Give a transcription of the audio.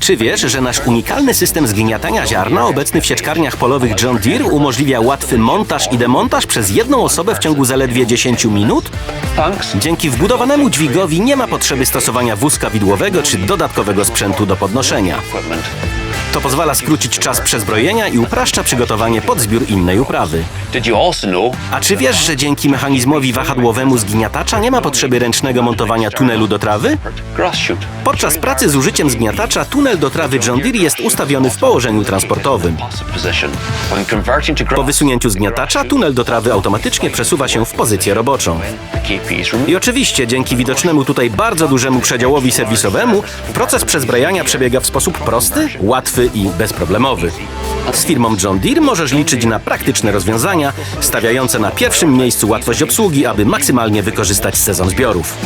Czy wiesz, że nasz unikalny system zgniatania ziarna obecny w sieczkarniach polowych John Deere umożliwia łatwy montaż i demontaż przez jedną osobę w ciągu zaledwie 10 minut? Dzięki wbudowanemu dźwigowi nie ma potrzeby stosowania wózka widłowego czy dodatkowego sprzętu do podnoszenia. To pozwala skrócić czas przezbrojenia i upraszcza przygotowanie pod zbiór innej uprawy. A czy wiesz, że dzięki mechanizmowi wahadłowemu zgniatacza nie ma potrzeby ręcznego montowania tunelu do trawy? Podczas pracy z użyciem zgniatacza tunel do trawy John Deere jest ustawiony w położeniu transportowym. Po wysunięciu zgniatacza tunel do trawy automatycznie przesuwa się w pozycję roboczą. I oczywiście dzięki widocznemu tutaj bardzo dużemu przedziałowi serwisowemu proces przezbrajania przebiega w sposób prosty, łatwy i bezproblemowy. Z firmą John Deere możesz liczyć na praktyczne rozwiązania stawiające na pierwszym miejscu łatwość obsługi, aby maksymalnie wykorzystać sezon zbiorów.